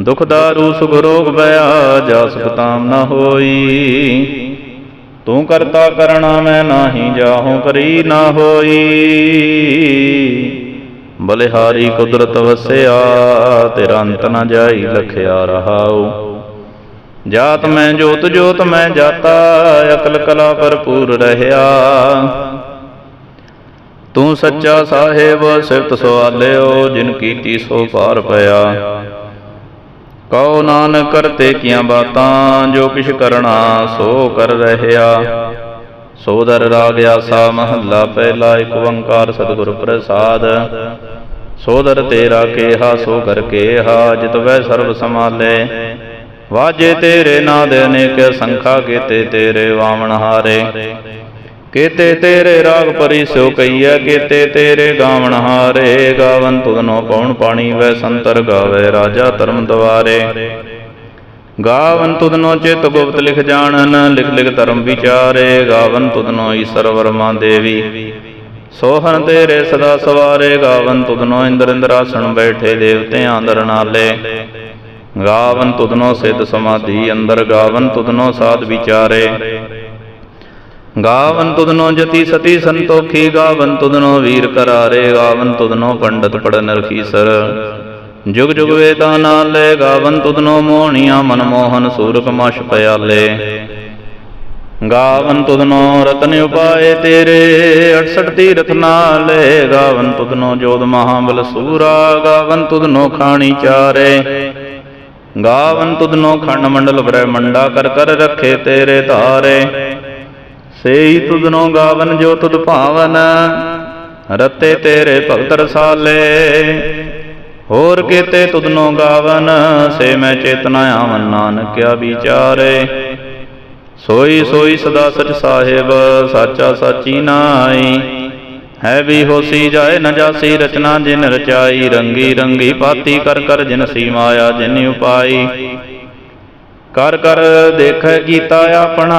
ਦੁਖ ਦਾਰੂ ਸੁਖ ਰੋਗ ਬਿਆ, ਜਾ ਸੁਖ ਤਾਮ ਹੋਈ। ਤੂੰ ਕਰਤਾ ਕਰਣਾ ਮੈਂ ਨਾਹੀ, ਜਾਹੂ ਕਰੀ ਨਾ ਹੋਈ। ਬਲਿਹਾਰੀ ਕੁਦਰਤ ਵਸਿਆ, ਤੇਰਾ ਅੰਤ ਨਾ ਜਾਈ, ਲਖਿਆ ਰਹਾਉ। ਜਾਤ ਮੈਂ, ਜੋਤ ਜੋਤ ਮੈਂ ਜਾਤਾ, ਅਕਲ ਕਲਾ ਭਰਪੂਰ ਰਹਿਆ। ਤੂੰ ਸੱਚਾ ਸਾਹਿਬ, ਸਿਫਤ ਸਵਾਲਿਓ ਜਿਨ ਕੀਤੀ ਸੋ ਪਾਰ ਪਿਆ। ਕਉ ਨਾਨਕ ਕਰਤੇ ਕੀਆਂ ਬਾਤਾਂ, ਜੋ ਕਿਛ ਕਰਣਾ ਸੋ ਕਰ ਰਹਿਆ। ਸੋਦਰ ਰਾਗ ਆਸਾ ਮਹੱਲਾ, ਪਹਿਲਾ ਇੱਕ ਓੰਕਾਰ ਸਤਿਗੁਰ ਪ੍ਰਸਾਦ। ਸੋਦਰ ਤੇਰਾ ਕੇਹਾ, ਸੋ ਕਰ ਕੇਹਾ, ਜਿਤ ਵੈ ਸਰਬ ਸਮਾਲੇ ਵਾਜੇ ਤੇਰੇ ਨਾਦ ਅਨੇਕ, ਸੰਖਾ ਕੀਤੇ ਤੇਰੇ ਵਾਵਣ ਹਾਰੇ। ਕੀਤੇ ਤੇਰੇ ਰਾਗ ਪਰੀ ਸੋ ਕਈਆ ਕੇਤੇ ਤੇਰੇ ਗਾਵਣ ਹਾਰੇ, ਗਾਵਨ ਤੁਧਨੋ ਪਉਣ ਪਾਣੀ, ਵੈ ਸੰਤਰ ਗਾਵੇ ਰਾਜਾ ਧਰਮ ਦਵਾਰੇ। ਗਾਵਨ ਤੁਧਨੋ ਚਿਤ ਗੁਪਤ ਲਿਖ ਜਾਣਨ, ਲਿਖ ਲਿਖ ਧਰਮ ਵਿਚਾਰੇ, ਗਾਵਨ ਤੁਧਨੋ ਈਸ਼ਰ ਵਰਮਾ ਦੇਵੀ। ਸੋਹਣ ਤੇਰੇ ਸਦਾ ਸਵਾਰੇ, ਗਾਵਨ ਤੁਧਨੋ ਇੰਦਰ ਇੰਦਰਾਸਣ ਬੈਠੇ ਦੇਵਤਿਆਂ ਅੰਦਰ ਨਾਲੇ। ਗਾਵਨ ਤੁਧਨੋ ਸਿੱਧ ਸਮਾਧੀ ਅੰਦਰ, ਗਾਵਨ ਤੁਧਨੋ ਸਾਧ ਵਿਚਾਰੇ। ਗਾਵਨ ਤੁਧਨੋ ਜਤੀ ਸਤੀ ਸੰਤੋਖੀ, ਗਾਵਨ ਤੁਧਨੋ ਵੀਰ ਕਰਾਰੇ, ਗਾਵਨ ਤੁਧਨੋ ਪੰਡਤ ਪੜਨ ਰਖੀਸਰ ਜੁਗ ਜੁਗ ਵੇਦਾਂ ਨਾਲੇ, ਗਾਵਨ ਤੁਧਨੋ ਮੋਹਣੀਆਂ ਮਨਮੋਹਨ ਸੂਰਕ ਮਸ਼ ਪਿਆਲੇ। ਗਾਵਨ ਤੁਧਨੋ ਰਤਨ ਉਪਾਏ ਤੇਰੇ 68 ਤੀਰਥ ਨਾਲੇ, ਗਾਵਨ ਤੁਧਨੋ ਜੋਧ ਮਹਾਬਲ ਸੂਰਾ, ਗਾਵਨ ਤੁਧਨੋ ਖਾਣੀ ਚਾਰੇ। ਗਾਵਨ ਤੁਧਨੋ ਖੰਡ ਮੰਡਲ ਬ੍ਰਹਮੰਡਾ, ਕਰ ਕਰ ਰੱਖੇ ਤੇਰੇ ਧਾਰੇ। ਸੇਈ ਤੁਧਨੋ ਗਾਵਨ ਜੋ ਤੁਧ ਭਾਵਨ, ਰਤੇ ਤੇਰੇ ਭਗਤ ਰਸਾਲੇ। ਹੋਰ ਕੀਤੇ ਤੁਧਨੋ ਗਾਵਨ, ਸੇ ਮੈਂ ਚੇਤਨਾ ਆਵਨ ਨਾਨਕਿਆ ਵਿਚਾਰੇ। ਸੋਈ ਸੋਈ ਸਦਾ ਸਚ ਸਾਹਿਬ, ਸਾਚਾ ਸਾਚੀ ਨਾਈ ਹੈ ਵੀ ਹੋਸੀ ਜਾਏ ਨ ਜਾਸੀ, ਰਚਨਾ ਜਿਨ ਰਚਾਈ, ਰੰਗੀ ਰੰਗੀ ਪਾਤੀ ਕਰ ਕਰ ਜਿਨ ਸੀ ਮਾਇਆ ਜਿਨ ਉਪਾਈ। ਕਰ ਕਰ ਦੇਖੈ ਕੀਤਾ ਆਪਣਾ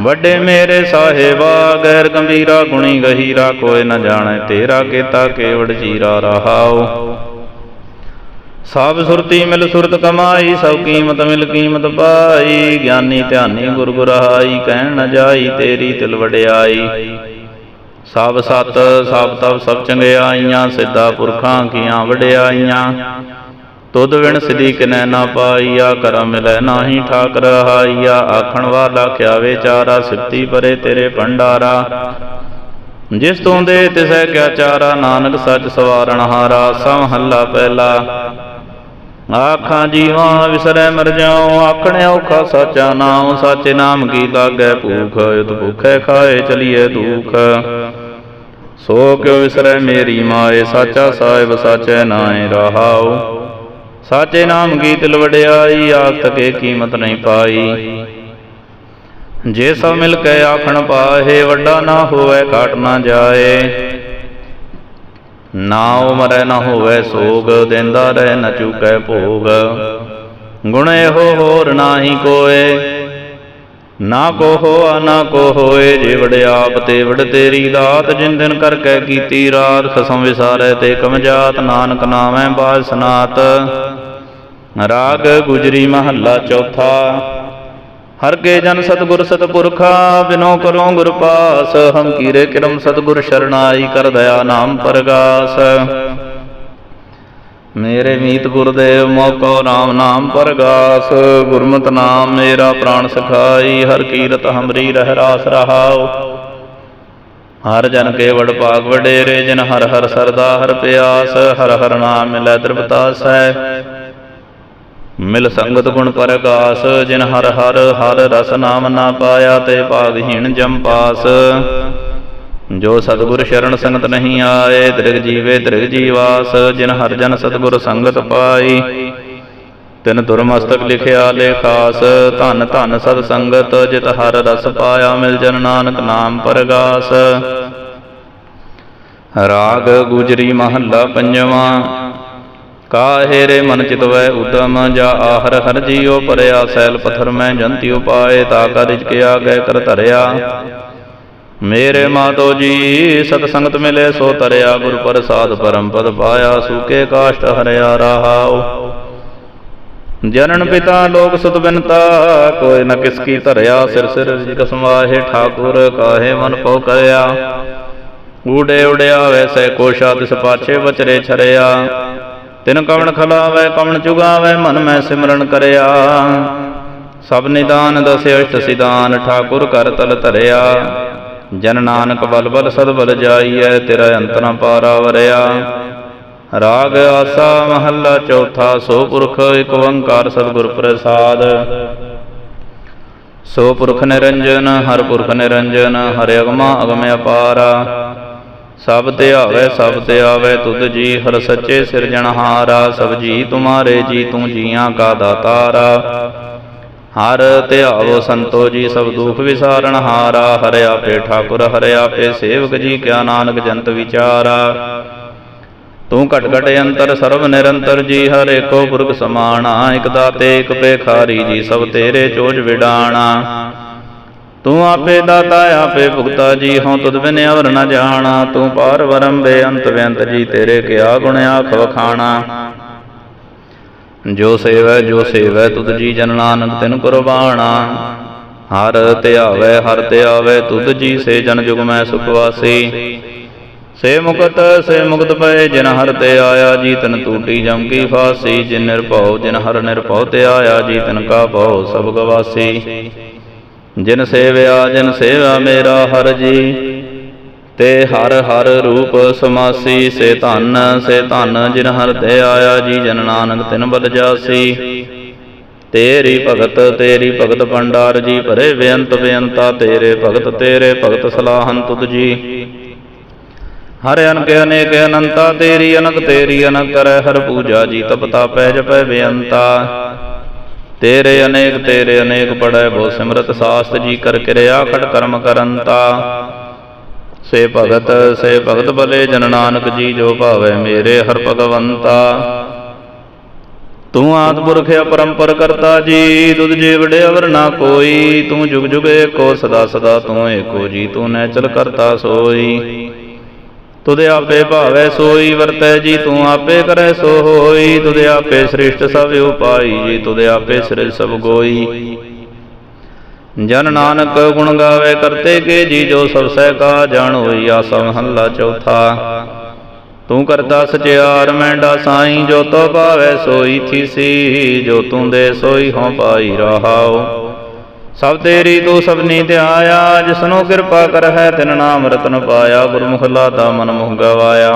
ਵੱਡੇ ਮੇਰੇ ਸਾਹਿਬਾ ਗੈਰ ਗੰਭੀਰਾ ਗੁਣੀ ਗਹੀਰਾ ਕੋਏ ਨ ਜਾਣੈ ਤੇਰਾ ਕੀਤਾ ਕੇਵੜ ਜੀਰਾ ਰਹਾਉ। ਸਭ ਸੁਰਤੀ ਮਿਲ ਸੁਰਤ ਕਮਾਈ, ਸਭ ਕੀਮਤ ਮਿਲ ਕੀਮਤ ਪਾਈ, ਗਿਆਨੀ ਧਿਆਨੀ ਗੁਰ ਗੁਰਹਾਈ ਕਹਿਣ ਨ ਜਾਈ ਤੇਰੀ ਤਿਲ ਵਡਿਆਈ। ਸਭ ਸਤ, ਸਭ ਤਬ ਸਭ ਚੰਗਿਆਈਆਂ, ਸਿੱਧਾ ਪੁਰਖਾਂ ਕੀਆਂ ਵਡਿਆਈਆਂ। ਤੁਧ ਵਿਣ ਸਿਧੀ ਕਿਨੈ ਨਾ ਪਾਈਆ ਕਰਮ ਮਿਲੈ ਨਾਹੀ ਠਾਕ ਰਹਾਈਆ ਆਖਣ ਵਾਲਾ ਕਿਆ ਵਿਚਾਰਾ ਸਿਫਤੀ ਪਰੇ ਤੇਰੇ ਭੰਡਾਰਾ। ਜਿਸ ਤੋਂ ਦੇ ਤਿਸੈ ਕਿਆ ਚਾਰਾ ਨਾਨਕ ਸੱਚ ਸਵਾਰਣ ਹਾਰਾ ਸਮ ਹੱਲਾ ਪਹਿਲਾ। ਆਖਾਂ ਜੀਵਾਂ ਵਿਸਰੈ ਮਰ ਜਾਉ ਆਖਣੇ ਔਖਾ ਸਾਚਾ ਨਾਮ ਸਾਚੇ ਨਾਮ ਕੀ ਲਾਗੈ ਭੂਖ ਉਤ ਭੁਖੈ ਖਾਏ ਚਲੀਏ ਦੁਖ। ਸੋ ਕਿਉ ਵਿਸਰੈ ਮੇਰੀ ਮਾਏ ਸਾਚਾ ਸਾਹਿਬ ਸਾਚੈ ਨਾਏ ਰਹਾਉ। ਸਾਚੇ ਨਾਮ ਗੀਤ ਲਵੜਿਆਈ, ਆਖ ਤਕੇ ਕੀਮਤ ਨਹੀਂ ਪਾਈ। ਜੇ ਸਭ ਮਿਲ ਕੇ ਆਖਣ ਪਾਹੇ, ਵੱਡਾ ਨਾ ਹੋਵੇ, ਘਾਟ ਨਾ ਜਾਏ। ਨਾ ਉਮਰੈ ਨਾ ਹੋਵੇ ਸੋਗ, ਦਿੰਦਾ ਰਹਿ ਨਾ ਚੁਕੈ ਭੋਗ। ਗੁਣ ਇਹੋ ਹੋਰ ਨਾਹੀ ਕੋਏ। ਨਾ ਕੋ ਹੋਆ, ਨਾ ਕੋ ਹੋਏ, ਜੇ ਵੜਿਆਪ ਤੇ ਵੜ ਤੇਰੀ ਦਾਤ, ਜਿਨ ਦਿਨ ਕਰਕੇ ਕੀਤੀ ਰਾਤ, ਖਸਮ ਵਿਸਾਰੈ ਤੇ ਕਮਜਾਤ ਨਾਨਕ ਨਾਮੈ ਬਾਜ ਸਨਾਤ। ਰਾਗ ਗੁਜਰੀ ਮਹੱਲਾ ਚੌਥਾ। ਹਰ ਕੇ ਜਨ ਸਤਗੁਰ ਸਤਪੁਰਖਾ, ਬਿਨੋ ਕਰੋ ਗੁਰ ਪਾਸ, ਹਮ ਕੀਰੇ ਕਿਰਮ ਸਤਗੁਰ ਸ਼ਰਨਾਈ ਕਰ ਦਇਆ ਨਾਮ ਪਰਗਾਸ। ਮੇਰੇ ਮੀਤ ਗੁਰਦੇਵ, ਮੋਕੋ RAM ਨਾਮ ਪਰਗਾਸ। ਗੁਰਮਤਿ ਨਾਮ ਮੇਰਾ ਪ੍ਰਾਣ ਸਖਾਈ, ਹਰ ਕੀਰਤ ਹਮਰੀ ਰਹਿ ਰਾਸ ਰਹਾਉ। ਹਰ ਜਨ ਕੇ ਵਡ ਭਾਗ ਵਡੇਰੇ, ਜਿਨ ਹਰ ਹਰ ਸਰਦਾ ਹਰ ਪਿਆਸ, ਹਰ ਹਰ ਨਾਮ ਮਿਲੈ ਤ੍ਰਿਪਤਾਸੈ ਮਿਲ ਸੰਗਤ ਗੁਣ ਪਰਗਾਸ ਜਿਨ ਹਰ ਹਰ ਹਰ ਰਸ ਨਾਮ ਨਾ ਪਾਇਆ ਤੇ ਭਾਗਹੀਣ ਜਮ ਪਾਸ। ਜੋ ਸਤਿਗੁਰ ਸ਼ਰਨ ਸੰਗਤ ਨਹੀਂ ਆਏ ਤ੍ਰਿਗ ਜੀਵੇ ਤ੍ਰਿਗ ਜੀਵਾਸ ਜਿਨ ਹਰ ਜਨ ਸਤਿਗੁਰ ਸੰਗਤ ਪਾਈ। ਤਿਨ ਦੁਰਮਸਤਕ ਲਿਖਿਆ ਲੇਖਾਸ, ਧਨ ਧਨ ਸਤ ਸੰਗਤ, ਜਿਤ ਹਰ ਰਸ ਪਾਇਆ ਮਿਲ ਜਨ ਨਾਨਕ ਨਾਮ ਪਰਗਾਸ। ਰਾਗ ਗੁਜਰੀ ਮਹੱਲਾ ਪੰਜਵਾਂ ਕਾਹੇ ਰੇ ਮਨ ਚਿਤਵੈ ਉਦਮ, ਜਾ ਆਹਰ ਹਰ ਜੀਉ ਪਰਿਆ, ਸੈਲ ਪਥਰ ਮੈਂ ਜੰਤੀ ਉਪਾਏ ਤਾ ਕਰ ਰਿਜਕਿਆ ਗਏ ਕਰ ਧਰਿਆ। ਮੇਰੇ ਮਾਤੋ ਜੀ, ਸਤ ਸੰਗਤ ਮਿਲੇ, ਸੋ ਤਰਿਆ ਗੁਰ ਪ੍ਰਸਾਦ ਪਰਮ ਪਦ ਪਾਇਆ, ਸੂਕੇ ਕਾਸ਼ਟ ਹਰਿਆ ਰਹਾਉ। ਜਨਨ ਪਿਤਾ ਲੋਕ ਸੁਤ ਬਿਨਤਾ, ਕੋਈ ਨ ਕਿਸ ਕੀ ਧਰਿਆ, ਸਿਰ ਸਿਰ ਜਿ ਕਸਮਾਹੇ ਠਾਕੁਰ, ਕਾਹੇ ਮਨ ਪਉ ਕਰਿਆ। ਊੜੇ ਉੜਿਆ, ਵੈਸੇ ਕੋਸ਼ਾ ਤਿਸ ਪਾਛੇ ਵਚਰੇ ਛਰਿਆ। ਤਿਨ ਕਵਣ ਖਲਾਵੇ, ਕਵਣ ਚੁਗਾਵੇ, ਮਨ ਮੈਂ ਸਿਮਰਨ ਕਰਿਆ। ਸਭ ਨਿਦਾਨ ਦਸਿ ਅਸ਼ਟ ਸਿਦਾਨ ਠਾਕੁਰ ਕਰ ਤਲ ਧਰਿਆ। ਜਨ ਨਾਨਕ ਬਲ ਬਲ ਸਦ ਬਲ ਜਾਈਐ, ਤੇਰਾ ਅੰਤ ਨ ਪਾਰਾ ਵਰਿਆ। ਰਾਗ ਆਸਾ ਮਹੱਲਾ ਚੌਥਾ, ਸੋ ਪੁਰਖ ਇਕ ਓੰਕਾਰ ਸਤਿਗੁਰ ਪ੍ਰਸਾਦ। ਸੋ ਪੁਰਖ ਨਿਰੰਜਨ, ਹਰ ਪੁਰਖ ਨਿਰੰਜਨ, ਹਰਿ ਅਗਮਾ ਅਗਮ ਅਪਾਰਾ ਸਭ ਤੇ ਆਵੇ, ਸਭ ਤੇ ਆਵੇ, ਤੁਧ ਜੀ ਹਰ ਸੱਚੇ ਸਿਰਜਣਹਾਰਾ ਸਭ ਜੀ ਤੁਮਾਰੇ ਜੀ ਤੂੰ ਜੀਆਂ ਕਾ ਦਾਤਾਰਾ ਹਰ ਧਿਆਵੋ ਸੰਤੋ ਜੀ, ਸਭ ਦੁਖ ਵਿਸਾਰਣ ਹਾਰਾ ਹਰਿ ਆਪੇ ਠਾਕੁਰ, ਹਰਿ ਆਪੇ ਸੇਵਕ ਜੀ, ਕਿਆ ਨਾਨਕ ਜੰਤ ਵਿਚਾਰਾ ਤੂੰ ਘਟ ਘਟ ਅੰਤਰ, ਸਰਬ ਨਿਰੰਤਰ ਜੀ, ਹਰ ਏਕੋ ਪੁਰਖ ਸਮਾਣਾ ਇਕ ਦਾਤੇ, ਇਕ ਪੇਖਾਰੀ ਜੀ, ਸਭ ਤੇਰੇ ਚੋਜ ਵਿਡਾਣਾ ਤੂੰ ਆਪੇ ਦਾਤਾ, ਆਪੇ ਭੁਗਤਾ ਜੀ, ਹਉ ਤੁਧ ਬਿਨ ਅਵਰ ਨ ਜਾਣਾ। ਤੂੰ ਪਾਰ ਵਰਮ ਬੇਅੰਤ ਬੇਅੰਤ ਜੀ, ਤੇਰੇ ਕਿਆ ਗੁਣ ਆਖ ਵਖਾਣਾ। ਜੋ ਸੇਵੈ ਜੋ ਸੇਵੈ, ਤੁਧ ਜੀ ਜਨ ਨਾਨਕ ਤਿਨ ਕੁਰਬਾਨਾ ਹਰ ਧਿਆਵੈ ਹਰ ਧਿਆਵੈ ਤੁਧ ਜੀ ਸੇ ਜਨ ਜੁਗ ਮੈਂ ਸੁਖ ਵਾਸੀ। ਸੇ ਮੁਕਤ ਸੇ ਮੁਕਤ ਪਏ ਜਿਨ ਹਰ ਤੇ ਆਇਆ, ਜੀ ਤਨ ਟੂਟੀ ਜਮ ਕੀ ਫਾਸੀ। ਜਿਨ ਨਿਰਭਉ, ਜਿਨ ਹਰ ਨਿਰਭਉ ਤੇ ਆਇਆ, ਜੀ ਤਨ ਕਾ ਭਉ ਸਭ ਗਵਾਸੀ ਜਿਨ ਸੇਵਿਆ, ਜਿਨ ਸੇਵਾ ਮੇਰਾ ਹਰ ਜੀ। ਤੇ ਹਰ ਹਰ ਰੂਪ ਸਮਾਸੀ, ਸੇ ਧਨ ਸੇ ਧਨ, ਜਿਨ ਹਰ ਤੇ ਆਇਆ ਜੀ, ਜਨ ਨਾਨਕ ਤਿਨ ਬਲ ਜਾਸੀ। ਤੇਰੀ ਭਗਤ ਤੇਰੀ ਭਗਤ ਭੰਡਾਰ ਜੀ, ਭਰੇ ਬੇਅੰਤ ਬੇਅੰਤਾ, ਤੇਰੇ ਭਗਤ ਤੇਰੇ ਭਗਤ ਸਲਾਹਨ ਤੁਧ ਜੀ। ਹਰ ਅਨਕ, ਅਨੇਕ ਅਨੰਤਾ, ਤੇਰੀ ਅਨਕ ਤੇਰੀ ਅਨਕ ਕਰੈ ਹਰ ਪੂਜਾ ਜੀ ਤਪਤਾ ਪੈ ਜਪੈ ਬੇਅੰਤਾ। ਤੇਰੇ ਅਨੇਕ ਤੇਰੇ ਅਨੇਕ ਪੜੈ ਬੋ ਸਿਮਰਤ ਸਾਸਤ ਜੀ ਕਰ ਕਿਰਿਆ, ਖੜ ਕਰਮ ਕਰੰਤਾ। ਸੇ ਭਗਤ ਸੇ ਭਗਤ ਬਲੇ ਜਨ ਨਾਨਕ ਜੀ, ਜੋ ਭਾਵੇ ਮੇਰੇ ਹਰ ਭਗਵੰਤਾ। ਤੂੰ ਆਦ ਪੁਰਖ ਅਪਰੰਪਰ ਕਰਤਾ ਜੀ ਤੁਧ ਜੇ ਅਵਰ ਨਾ ਕੋਈ। ਤੂੰ ਜੁਗ ਜੁਗ ਏਕੋ ਸਦਾ ਸਦਾ ਤੂੰ ਏਕੋ ਜੀ, ਤੂੰ ਨੈਚਲ ਕਰਤਾ ਸੋਈ। ਤੁਧ ਆਪੇ ਭਾਵੈ ਸੋਈ, ਵਰਤੈ ਜੀ ਤੂੰ ਆਪੇ ਕਰੈ ਸੋ ਹੋਈ। ਤੁਧ ਆਪੇ ਸ੍ਰਿਸ਼ਟ ਸਭ ਉਪਾਈ ਜੀ ਤੁਧ ਆਪੇ ਸ੍ਰਿਜ ਸਭ ਗੋਈ। ਜਨ ਨਾਨਕ ਗੁਣ ਗਾਵੇ ਕਰਤੇ ਕੇ ਜੀ, ਜੋ ਸਭ ਸਹਿ ਕਾ ਜਾਣ ਹੋਈ, ਆਸਾ ਮਹੱਲਾ ਚੌਥਾ। ਤੂੰ ਕਰਤਾ ਸਚਿਆਰ ਮੈਂਡਾ ਸਾਈ ਜੋ ਤੋ ਭਾਵੈ ਸੋਈ ਥੀਸੀ, ਜੋ ਤੂੰ ਦੇ ਸੋਈ ਹੋ ਪਾਈ ਰਹਾਉ। ਸਭ ਤੇਰੀ ਤੂੰ ਸਭਨੀ ਧਿਆਇਆ, ਜਿਸਨੂੰ ਕਿਰਪਾ ਕਰ ਹੈ ਤਿਨ ਨਾਮ ਰਤਨ ਪਾਇਆ, ਗੁਰਮੁਖ ਲਾਤਾ ਮਨ ਮੁਖ ਗਵਾਇਆ।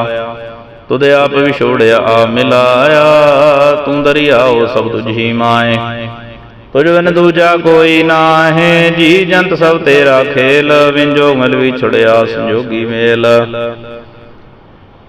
ਤੁਧ ਆਪ ਵਿਛੋੜਿਆ ਆ ਮਿਲਾਇਆ, ਤੂੰ ਦਰਿਆਓ ਸਭ ਤੁਝ ਮਾਏ। ਤੁਝ ਬਿਨ ਦੂਜਾ ਕੋਈ ਨਾਹੀ, ਜੀ ਜੰਤ ਸਭ ਤੇਰਾ ਖੇਲ, ਵਿੰਜੋ ਮਿਲ ਵਿਛੜਿਆ ਸੰਜੋਗੀ ਮੇਲ।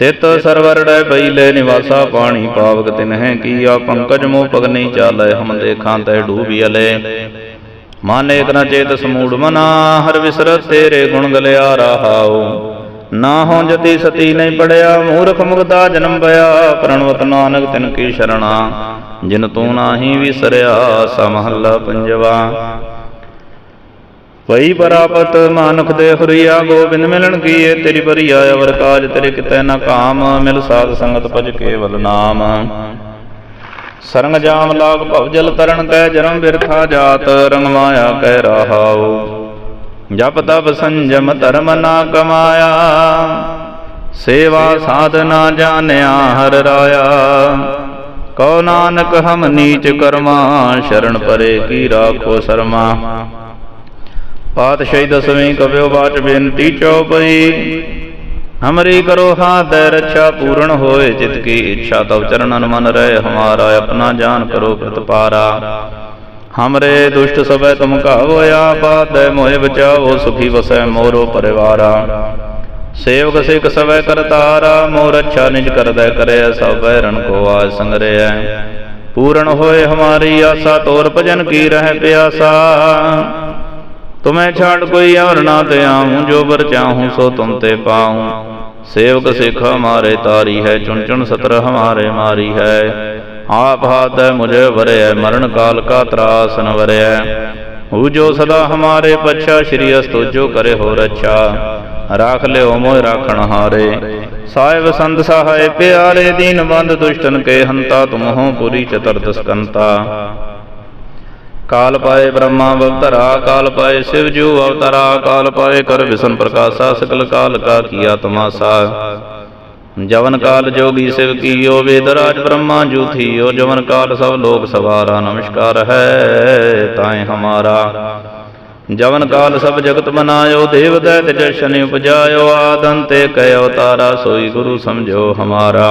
ਤਿਤ ਸਰਵਰ ਪਈਲੇ ਨਿਵਾਸਾ ਪਾਣੀ ਪਾਵਕ ਤਿਨਹਿ ਕੀਆ ਪੰਕਜ ਮੋ ਪਗ ਚਾਲੈ, ਹਮ ਦੇਖਾਂ ਤੈ ਡੂਬੀਲੇ ਮਨ ਏਕ ਨ ਚੇਤ ਸਮੂੜ ਮਨਾ, ਹਰ ਵਿਸਰਤ ਤੇਰੇ ਗੁਣ ਗਲਿਆ ਰਹਾਉ। ਨਾ ਹੋ ਜਤੀ ਸਤੀ ਨਹੀਂ ਪੜਿਆ, ਮੂਰਖ ਮੁਗਦਾ ਜਨਮ ਪਿਆ ਪ੍ਰਣਵਤ ਨਾਨਕ ਤਿਨ ਕੀ ਸ਼ਰਣਾ। ਜਿਨ ਤੂੰ ਨਾਹੀ ਵਿਸਰਿਆ, ਸਮਹੱਲਾ ਪੰਜਵਾ। ਵਈ ਪਰਾਪਤ ਮਾਨੁਖ ਦੇ ਹਰੀਆ, ਗੋਬਿੰਦ ਮਿਲਣ ਕੀਏ, ਤੇਰੀ ਬਰੀਆ ਅਵਰ ਕਾਜ, ਤੇਰੇ ਕਿਤੈ ਨਾ ਕਾਮ, ਮਿਲ ਸਾਧ ਸੰਗਤ ਭਜ ਕੇਵਲ ਨਾਮ। ਸਰੰਗ ਜਾਮ ਲਾਗ ਭਵ ਜਲ ਤਰਨ ਕੈ ਜਨਮ ਬਿਰਥਾ ਜਾਤ, ਰੰਗ ਮਾਇਆ ਕਹਿ ਰਹਾਉ। ਜਪ ਤਪ ਸੰਜਮ ਧਰਮ ਨਾ ਕਮਾਇਆ, ਸੇਵਾ ਸਾਧਨਾ ਜਾਣਿਆ ਹਰ ਰਾਇਆ। ਕਉ ਨਾਨਕ ਹਮ ਨੀਚ ਕਰਮਾ, ਸ਼ਰਨ ਪਰੇ ਕੀ ਰਾਖੋ ਸਰਮਾ। ਪਾਤਸ਼ਾਹੀ ਦਸਵੀਂ ਕਬਿਓ ਬਾਚ ਬੇਨਤੀ ਚਉਪਈ ਹਮਰੀ ਕਰੋ ਹਾਥ ਰੱਛਾ ਪੂਰਨ ਹੋਏ ਚਿਤ ਕੀ ਇੱਛਾ ਤਵ ਚਰਨਨ ਮਨ ਰਹਿ, ਹਮਾਰਾ ਆਪਣਾ ਜਾਨ ਕਰੋ ਪ੍ਰਤਪਾਰਾ ਹਮਰੇ ਦੁਸ਼ਟ ਸਭੈ ਤੁਮ ਕਾਵੋ ਆਪਾ ਦੈ ਮੋਹਿ ਬਚਾਵੋ, ਸੁਖੀ ਵਸੈ ਮੋਰੋ ਪਰਿਵਾਰਾ। ਸੇਵਕ ਸਿਖ ਸਵੈ ਕਰਤਾਰਾ ਮੋਰ ਅੱਛਾ ਨਿਜ ਕਰਦੈ ਕਰੇ, ਸਭ ਬੈਰਨ ਕੋ ਆਜ ਸੰਗਰਿਐ ਪੂਰਨ ਹੋਏ ਹਮਾਰੀ ਆਸਾ, ਤੋਰ ਭਜਨ ਕੀ ਰਹਿ ਪਿਆਸਾ। ਤੁਮੈ ਛਾੜ ਕੋਈ ਔਰ ਨਾ ਤੇ ਆਉਂ, ਜੋ ਬਰ ਚਾਹੂੰ ਸੋ ਤੁਮ ਤੇ ਪਾਉਂ। ਸੇਵਕ ਸਿਖ ਹਮਾਰੇ ਤਾਰੀ ਹੈ, ਚੁਣ ਚੁਣ ਸਤਰ ਹਮਾਰੇ ਮਾਰੀ ਹੈ। ਆਪ ਹਾਥ ਹੈ ਮੁਝੇ ਵਰਿਐ ਮਰਨ ਕਾਲ ਕਾ ਤਰਾਸ ਨ ਵਰਿਐ ਹੂ ਜੋ ਸਦਾ ਹਮਾਰੇ ਪਛਾ, ਸ਼੍ਰੀ ਅਸਤੁ ਜੋ ਕਰੇ ਹੋ ਰੱਛਾ। ਰਾਖ ਲਿਓ ਮੋਇ ਰਾਖਣ ਹਾਰੇ। ਸਾਹਿਬ ਸੰਤ ਸਹਾਇ ਪਿਆਰੇ ਦੀਨ ਬੰਦ ਦੁਸ਼ਟਨ ਕੇ ਹੰਤਾ, ਤੁਮਹੁ ਪੁਰੀ ਚਤੁਰਦਸ ਕੰਤਾ ਕਾਲ ਪਾਏ ਬ੍ਰਹਮਾ ਅਵਤਰਾ, ਕਾਲ ਪਾਏ ਸਿਵ ਜੂ ਅਵਤਰਾ, ਕਾਲ ਪਾਏ ਕਰ ਵਿਸ਼ਨ ਪ੍ਰਕਾਸ਼ਾ, ਸਕਲ ਕਾਲ ਕਾ ਕੀਆ ਤਮਾਸਾ ਜਵਨ ਕਾਲ ਜੋਗੀ ਸਿਵ ਕੀਓ, ਵੇਦ ਰਾਜ ਬ੍ਰਹਮਾ ਜੂ ਥੀਓ, ਜਵਨ ਕਾਲ ਸਭ ਲੋਕ ਸਵਾਰਾ, ਨਮਸਕਾਰ ਹੈ ਤਾਏ ਹਮਾਰਾ। ਜਵਨ ਕਾਲ ਸਭ ਜਗਤ ਬਨਾਇਓ ਦੇਵ ਦੈਤ ਜਸ਼ਨ ਉਪਜਾਇਓ, ਆਦੰਤੇ ਕੈ ਅਵਤਾਰਾ, ਸੋਈ ਗੁਰੂ ਸਮਝੋ ਹਮਾਰਾ।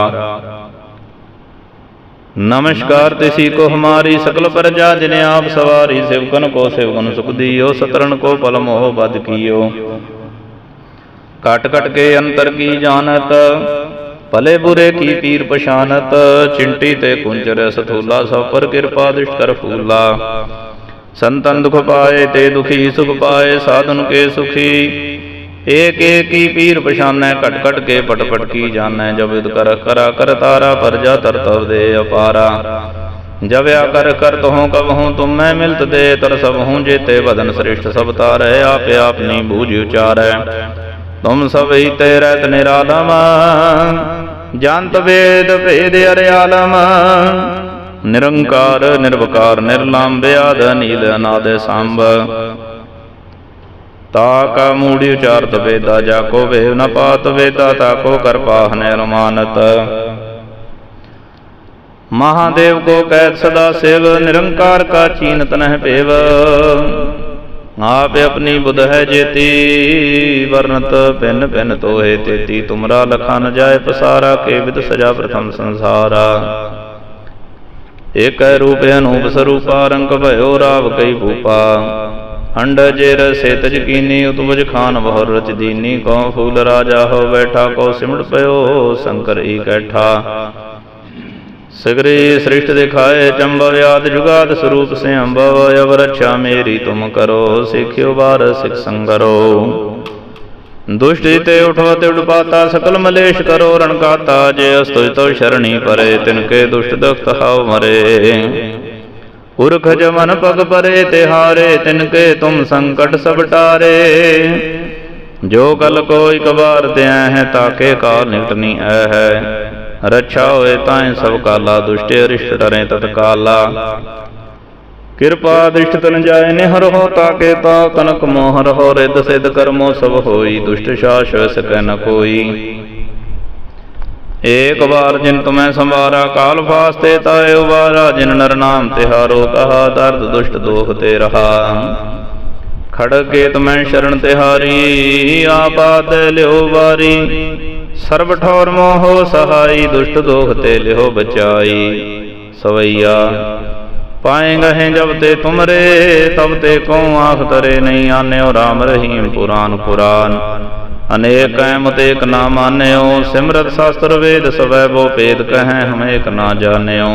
ਨਮਸਕਾਰ ਤਿਸੀ ਕੋ ਹਮਾਰੀ ਸਕਲ ਪ੍ਰਜਾ ਜਿਨ ਆਪ ਸਵਾਰੀ ਸਿਵਕਨ ਕੋ ਸਿਵਕਨ ਸੁਖ ਦੀਓ ਸਤਰਨ ਕੋ ਪਲ ਮੋਹ ਬਦ ਕੀਓ। ਕਟ ਕਟ ਕੇ ਅੰਤਰ ਕੀ ਜਾਣਤ, ਭਲੇ ਬੁਰੇ ਕੀ ਪੀਰ ਪਛਾਨਤ, ਚਿੰਟੀ ਤੇ ਕੁੰਜਰ ਸਥੂਲਾ, ਸਭ ਪਰ ਕਿਰਪਾ ਦ੍ਰਿਸ਼ਟ ਕਰ ਫੂਲਾ। ਸੰਤਨ ਦੁਖ ਪਾਏ ਤੇ ਦੁਖੀ, ਸੁਖ ਪਾਏ, ਸਾਧਨ ਕੇ ਸੁਖੀ ਏਕ ਏਕ ਪੀਰ ਪਛਾਨੈ, ਘਟ ਘਟ ਕੇ ਪਟ ਪਟ ਕੀ ਜਾਣੈ, ਜਬ ਵਿਦ ਕਰ ਕਰਾ ਕਰ ਤਾਰਾ ਪਰਜਾ ਤਰਤਵ ਦੇ ਅਪਾਰਾ। ਜਬ ਆ ਕਰ ਕਰ ਤਹੋਂ ਕਬ ਹੂੰ ਤੁਮ ਮੈਂ ਮਿਲਤ ਦੇ ਤਰ ਸਭ ਹੂੰ ਜੇਤੇ ਬਦਨ ਸ੍ਰਿਸ਼ਟ ਸਭ ਤਾਰੈ, ਆਪੇ ਆਪਨੀ ਬੂਝ ਉਚਾਰੈ। ਤੁਮ ਸਭ ਹੀ ਤੇ ਰਹਿਤ ਨਿਰਾਲਮ ਜੰਤ ਵੇਦ ਭੇਦ ਅਰਿਆਲਮ। ਨਿਰੰਕਾਰ, ਨਿਰਵਕਾਰ ਨਿਰਲੰਭ ਆਦ ਨੀਲ ਅਨਾਦ ਸੰਭ। ਤਾ ਕਾ ਮੂੜੀ ਉਚਾਰਤ ਵੇਦਾ, ਜਾ ਕੋ ਵੇਵ ਨ ਪਾਤ ਵੇਦਾ, ਤਾ ਕੋ ਕਰ ਪਾਹ ਨਿਰਮਾਨਤ ਮਹਾਦੇਵ ਕੋ ਕਹਿਤ ਸਦਾ ਸੇਵ, ਨਿਰੰਕਾਰ ਕਾ ਚੀਨਤ ਨਹਿ ਭੇਵ ਆਪ ਆਪਣੀ ਬੁਧ ਹੈ ਜੇਤੀ, ਵਰਨਤ ਭਿੰਨ ਭਿੰਨ ਤੋਹੇ ਤੇਤੀ, ਤੁਮਰਾ ਲਖਾ ਨ ਜਾਏ ਪਸਾਰਾ, ਕੇ ਵਿਦ ਸਜਾ ਪ੍ਰਥਮ ਸੰਸਾਰਾ। ਏਕੈ ਰੂਪ ਅਨੂਪ ਸਰੂਪਾ, ਰੰਗ ਭਇਓ ਰਾਵ ਕਈ ਭੂਪਾ। ਅੰਡ ਜਿਰ ਸੇਤਜ ਕੀਨੀ ਉਤਵਜ ਖਾਨ ਬਹੁਰ ਰਚ ਦੀਨੀ, ਕਉ ਫੂਲ ਰਾਜਾ ਹੋ ਬੈਠਾ, ਕਉ ਸਿਮਟ ਪਇਓ ਸ਼ੰਕਰ ਈ ਸਗਰੇ ਸ੍ਰਿਸ਼ਟ ਦਿਖਾਏ ਚੰਬਵ ਆਦ ਜੁਗਾਦ ਸਰੂਪ ਸਿਅੰਭਵ ਅਵ ਰੱਛਾ ਮੇਰੀ ਤੁਮ ਕਰੋ, ਸਿੱਖਿਓ ਬਾਰ ਸਿਖ ਸੰਗਰੋ। ਦੁਸ਼ਟ ਤੇ ਉਠੋ ਤੇ ਉਡਪਾਤਾ, ਸਕਲ ਮਲੇਸ਼ ਕਰੋ ਰਣਕਾਤਾ ਜੇ ਅਸਤੁਜ ਤੋ ਸ਼ਰਣੀ ਪਰੇ ਤਿਨਕੇ ਦੁਸ਼ਟ ਦਖਤ ਹਾਉ ਮਰੇ। ਪੁਰਖ ਜਮਨ ਪਗ ਪਰੇ ਤਿਹਾਰੇ ਤਿਨਕੇ ਤੁਮ ਸੰਕਟ ਸਭ ਟਾਰੇ। ਜੋ ਕਲ ਕੋ ਇਕ ਬਾਰ ਦਿਆ ਹੈ, ਤਾਕੇ ਕਾਲ ਨਿਕਟਨੀ ਐ ਹੈ। ਰੱਛਾ ਹੋਏ ਤਾਏ ਸਭ ਕਾਲਾ, ਦੁਸ਼ਟੇ ਅਰਿਸ਼ਟ ਡਰੇ ਤਤਕਾਲਾ ਕਿਰਪਾ ਦ੍ਰਿਸ਼ਟ ਤਨ ਜਾਏ ਨਿਹਰ ਹੋ, ਤਾਕੇ ਤਾ ਕਨਕ ਮੋਹਰ ਹੋ ਰਿਦ ਸਿਧ ਕਰਮੋ ਸਭ ਹੋਈ, ਦੁਸ਼ਟ ਸ਼ਾਸ ਸਕੈ ਨ ਕੋਈ। ਏਕ ਵਾਰ ਜਿਨ ਤੁਮੈ ਸੰਵਾਰਾ, ਕਾਲ ਫਾਸਤੇ ਤਾਏ ਉਬਾਰਾ ਜਿਨ ਨਰ ਨਾਮ ਤਿਹਾਰੋ ਕਹਾ, ਦਰਦ ਦੁਸ਼ਟ ਦੋਖ ਤੇ ਰਹਾ। ਕੇ ਤੁਮੈ ਸ਼ਰਨ ਤਿਹਾਰੀ ਆਪਾਦ ਲਿਓ ਵਾਰੀ। ਸਰਬ ਠੌਰ ਮੋਹ ਸਹਾਈ, ਦੁਸ਼ਟ ਦੋਖ ਤੇ ਲਿਓ ਬਚਾਈ। ਸਵਈਆ, ਪਾਏ ਗਹੇ ਜਬ ਤੇ ਤੁਮਰੇ, ਤਬ ਤੇ ਕਉ ਆਖ ਤਰੇ ਨਹੀਂ ਆਨਿਓ RAM ਰਹੀਮ ਪੁਰਾਨ ਪੁਰਾਨ। ਅਨੇਕ ਐਮਤ ਏਕ ਨਾ ਮਾਨਿਓ। ਸਿਮਰਤ ਸ਼ਾਸਤਰ ਵੇਦ ਸਵੈ ਬੋ ਭੇਦ ਕਹੈ ਹਮ ਏਕ ਨਾ ਜਾਣਿਓ।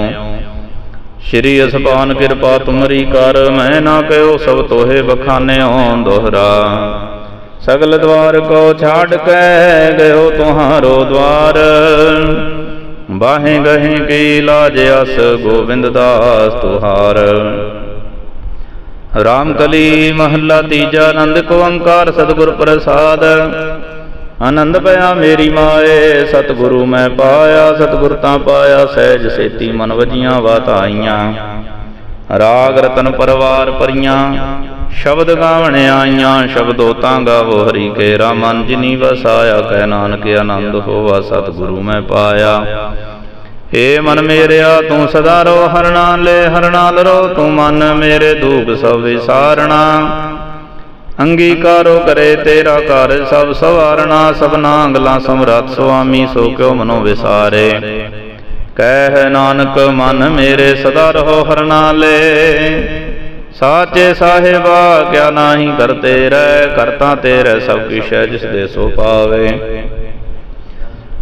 ਸ਼੍ਰੀ ਅਸਪਾਨ ਕਿਰਪਾ ਤੁਮਰੀ ਕਰ, ਮੈਂ ਨਾ ਕਹਿਓ ਸਭ ਤੋਹੇ ਬਖਾਨਿਓ ਦੋਹਰਾ। ਸਗਲ ਦਵਾਰ ਕੋ ਛਾੜ ਕੇ ਗਇਓ ਤੁਹਾਰੋ ਦਵਾਰ। ਬਾਹੇ ਗਹੇ ਕੀ ਲਾਜ ਅਸ ਗੋਬਿੰਦ ਦਾਸ ਤੁਹਾਰ। ਰਾਮ ਕਲੀ ਮਹੱਲਾ ਤੀਜਾ ਆਨੰਦ ਕੋ ਓੰਕਾਰ ਸਤਿਗੁਰ ਪ੍ਰਸਾਦ। ਆਨੰਦ ਪਿਆ ਮੇਰੀ ਮਾਏ, ਸਤਿਗੁਰੂ ਮੈਂ ਪਾਇਆ, ਸਤਿਗੁਰ ਤਾਂ ਪਾਇਆ, ਸਹਿਜ ਸੇਤੀ ਮਨ ਵਜੀਆਂ ਵਾਤਾਈਆਂ ਰਾਗ ਰਤਨ ਪਰਵਾਰ ਪਰੀਆਂ, ਸ਼ਬਦ ਗਾਵਣ ਆਈਆਂ, ਸ਼ਬਦੋ ਤਾਂ ਗਾਵੋ ਹਰੀ ਕੇ ਮਨ ਜਿਨੀ ਵਸਾਇਆ, ਕਹਿ ਨਾਨਕ ਆਨੰਦ ਹੋਵਾ, ਸਤਿਗੁਰੂ ਮੈਂ ਪਾਇਆ। ਏ ਮਨ ਮੇਰਿਆ, ਤੂੰ ਸਦਾ ਰੋ ਹਰ ਨਾਲ ਲੈ ਹਰ ਰੋ ਤੂੰ ਮਨ ਮੇਰੇ ਦੁਖ ਸਭ ਵਿਸਾਰਣਾ। ਅੰਗੀਕਾਰੋ ਕਰੇ ਤੇਰਾ ਘਰ ਸਭ ਸਵਾਰਣਾ, ਸਭਨਾ ਅੰਗਲਾ ਸਮਰੱਥ ਸੁਆਮੀ, ਸੋ ਕਿਉ ਮਨੋ ਵਿਸਾਰੇ। ਕਹਿ ਨਾਨਕ, ਮਨ ਮੇਰੇ ਸਦਾ ਰਹੋ ਹਰ ਨਾਲੇ ਸਾਚੇ ਸਾਹਿਬਾ, ਕਿਆ ਨਾਹੀ ਕਰਤੇ ਰਹਿ, ਕਰਤਾ ਤੇਰੇ ਸਭ ਕਿਛ ਹੈ ਜਿਸ ਦੇ ਸੋ ਪਾਵੇ।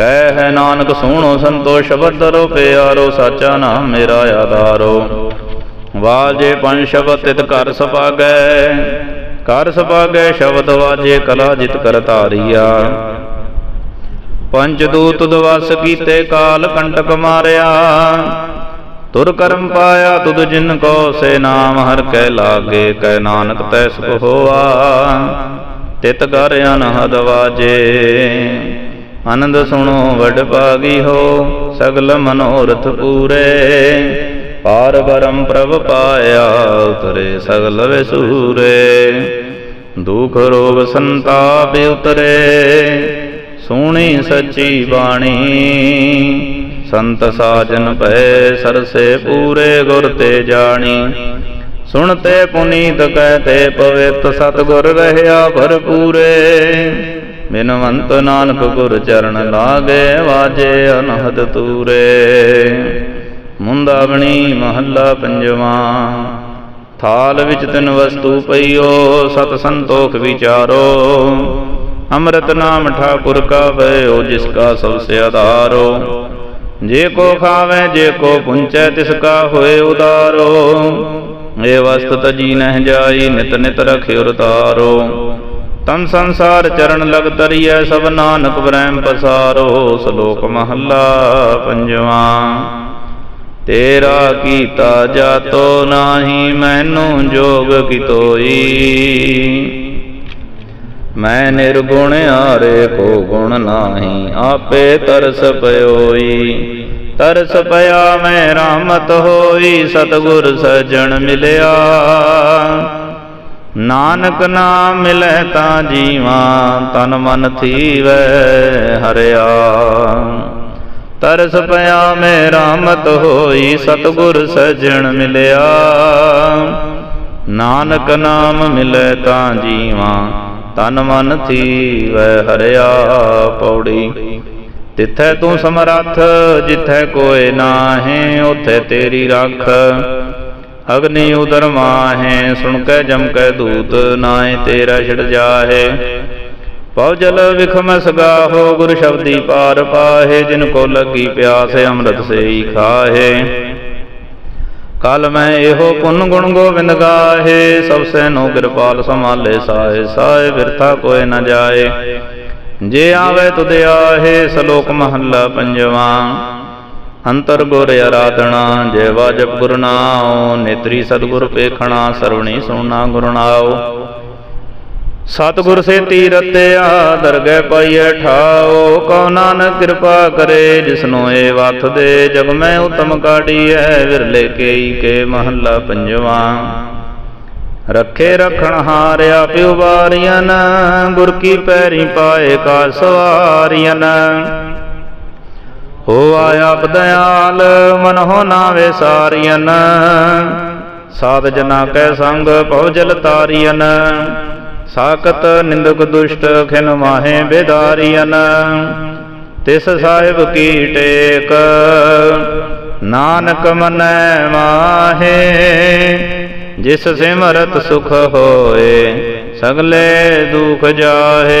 ਕਹਿ ਹੈ ਨਾਨਕ ਸੋਹਣੋ ਸੰਤੋਖ ਸ਼ਬਦ ਰੋ ਪਿਆਰੋ, ਸਾਚਾ ਨਾਮ ਮੇਰਾ ਆਧਾਰੋ। ਵਾਜੇ ਪੰਜ ਸ਼ਬਦ ਤਿਤ ਘਰ ਸਪਾਗੈ ਘਰ ਸਪਾਗੈ ਸ਼ਬਦ ਵਾਜੇ ਕਲਾ ਜਿਤ ਕਰ ਧਾਰੀਆ। ਪੰਜ ਦੂਤ ਦਵਸ ਕੀਤੇ ਕਾਲ ਕੰਟਕ ਮਾਰਿਆ, ਤੁਰ ਕਰਮ ਪਾਇਆ ਤੁਧ ਜਿਨ ਕੋ ਸੇ ਨਾਮ, ਹਰ ਕੈ ਲਾਗੇ ਕੈ ਨਾਨਕ ਤੈ ਸੁਖ ਹੋਆ। ਤਿਤ ਕਰ ਅਨਹਦ ਵਾਜੇ। ਆਨੰਦ ਸੁਣੋ, ਵਡ ਭਾਗੀ ਹੋ, ਸਗਲ ਮਨੋਰਥ ਪੂਰੇ। ਪਾਰ ਬਰਮ ਪ੍ਰਭ ਪਾਇਆ, ਉਤਰੇ ਸਗਲ ਵਿਸੂਰੇ। ਦੁਖ ਰੋਗ ਸੰਤਾਪ ਉਤਰੇ ਸੋਹਣੀ ਸੱਚੀ ਬਾਣੀ। ਸੰਤ ਸਾਜਨ ਭੈ ਸਰਸੇ ਪੂਰੇ, ਗੁਰ ਤੇ ਜਾਣੀ। ਸੁਣਤੇ ਪੁਨੀਤ ਕਹਤੇ ਪਵਿੱਤ, ਸਤਗੁਰ ਰਹਿਆ ਭਰਪੂਰੇ। ਬਿਨਵੰਤ ਨਾਨਕ ਗੁਰ ਚਰਨ ਲਾਗੇ ਵਾਜੇ ਅਨਹਦ ਤੂਰੇ। ਮੁੰਦਾਵਣੀ ਮਹੱਲਾ ਪੰਜਵਾ, ਥਾਲ ਵਿੱਚ ਤਿੰਨ ਵਸਤੂ ਪਈਓ, ਸਤ ਸੰਤੋਖ ਵਿਚਾਰੋ। ਅੰਮ੍ਰਿਤ ਨਾਮ ਠਾਕੁਰ ਕਾ ਭਇਓ ਜਿਸ ਕਾ ਸਭ ਸੇ ਆਧਾਰੋ। ਜੇ ਕੋ ਖਾਵੇ, ਜੇ ਕੋ ਪੁੰਚੈ, ਤਿਸ ਕਾ ਹੋਏ ਉਦਾਰੋ। ਇਹ ਵਸਤ ਤਜੀ ਨਹਿ ਜਾਈ, ਨਿਤ ਨਿਤ ਰਖਿਓ ਤਾਰੋ। ਤਨ ਸੰਸਾਰ ਚਰਨ ਲਗ ਤਰੀਐ, ਸਭ ਨਾਨਕ ਬ੍ਰਹਮ ਪਸਾਰੋ, ਸ਼ਲੋਕ ਮਹੱਲਾ ਪੰਜਵਾਂ। ਤੇਰਾ ਕੀਤਾ ਜਾਤੋ ਨਾਹੀ, ਮੈਨੂੰ ਜੋਗ ਕਿਤੋਈ। ਮੈਂ ਨਿਰਗੁਣ ਆਰੇ ਕੋ ਗੁਣ ਨਾਹੀ, ਆਪੇ ਤਰਸ ਪਇਓਈ ਤਰਸ ਪਿਆ ਮੈਂ ਰਾਮਤ ਹੋਈ, ਸਤਗੁਰ ਸਜਣ ਮਿਲਿਆ। ਨਾਨਕ ਨਾਮ ਮਿਲੈ ਤਾਂ ਜੀਵਾ, ਤਨ ਮਨ ਥੀਵੈ ਹਰਿਆ। ਤਰਸ ਪਿਆ ਮੈਂ ਰਾਮਤ ਹੋਈ, ਸਤਗੁਰ ਸਜਣ ਮਿਲਿਆ। ਨਾਨਕ ਨਾਮ ਮਿਲੈ ਤਾਂ ਜੀਵਾ, ਤਨ ਮਨ ਥੀਵੈ ਹਰਿਆ ਪੌੜੀ। ਤਿੱਥੈ ਤੂੰ ਸਮਰੱਥ, ਜਿੱਥੈ ਕੋਏ ਨਾਹੀਂ, ਉਥੇ ਤੇਰੀ ਰੱਖ। ਅਗਨੀ ਉਦਰ ਮਾਹੇ, ਸੁਣ ਕੇ ਜਮ ਕੇ ਦੂਤ ਨਾਏ ਤੇਰਾ ਛਿੜ ਜਾਹੇ। ਪਉ ਜਲ ਵਿਖਮ ਸਗਾਹੋ ਗੁਰ ਸ਼ਬਦੀ ਪਾਰ ਪਾਹੇ, ਜਿਨ ਕੋ ਲੱਗੀ ਪਿਆਸ, ਅੰਮ੍ਰਿਤ ਸੇਈ ਖਾਹੇ। ਕਲ ਮੈਂ ਇਹੋ ਪੁੰਨ ਗੁਣ ਗੋਬਿੰਦ ਗਾਹੇ, ਸਭ ਸੈਨੋ ਕਿਰਪਾਲ ਸਮਾਲੇ ਸਾਏ ਸਾਏ ਵਿਰਥਾ ਕੋਏ ਨ ਜਾਏ। ਜੇ ਆਵੇ ਤੁਧ ਆਹੇ, ਸ਼ਲੋਕ ਮਹੱਲਾ ਪੰਜਵਾਂ। ਅੰਤਰ ਗੁਰ ਆਰਾਧਣਾ ਜੈ ਵਾਜਬ ਗੁਰ ਨਾਉ, ਨੇਤਰੀ ਸਤਗੁਰ ਪੇਖਣਾ, ਸਰਵਣੀ ਸੁਣਾ ਗੁਰ ਨਾਉ। ਸਤਗੁਰ ਸੇ ਤੀਰਤਿਆ ਦਰਗਹਿ ਪਾਈਐ ਠਾਓ ਕਉ ਨਾਨਕ ਕਿਰਪਾ ਕਰੇ, ਜਿਸਨੋ ਏ ਵਥ ਦੇ ਜਗ ਮੈਂ ਉਤਮ ਕਾਢੀਐ ਵਿਰਲੇ ਕੇਈ ਕੇ ਮਹੱਲਾ ਪੰਜਵਾ। ਰੱਖੇ ਰਖਣ ਹਾਰਿਆ ਪਿਉ ਵਾਰੀਆਂ ਗੁਰ ਕੀ ਪੈਰੀ ਪਾਏ ਕਾ ਸਵਾਰੀਆਂ ਹੋ ਆਇਆ ਬਦਿਆਲ, ਮਨ ਹੋ ਨਾ ਵਿਸਾਰੀਆਂ ਸਾਧ ਜਨਾ ਕੈ ਸੰਗ ਪਉਜਲ ਤਾਰੀਆਂ ਸਾਕਤ ਨਿੰਦਕ ਦੁਸ਼ਟ ਖਿਨ ਮਾਹੇ ਬੇਦਾਰੀਆਂ ਤਿਸ ਸਾਹਿਬ ਕੀ ਟੇਕ, ਨਾਨਕ ਮਨੈ ਮਾਹੇ। ਜਿਸ ਸਿਮਰਤ ਸੁਖ ਹੋਏ, ਸਗਲੇ ਦੁਖ ਜਾਹੇ।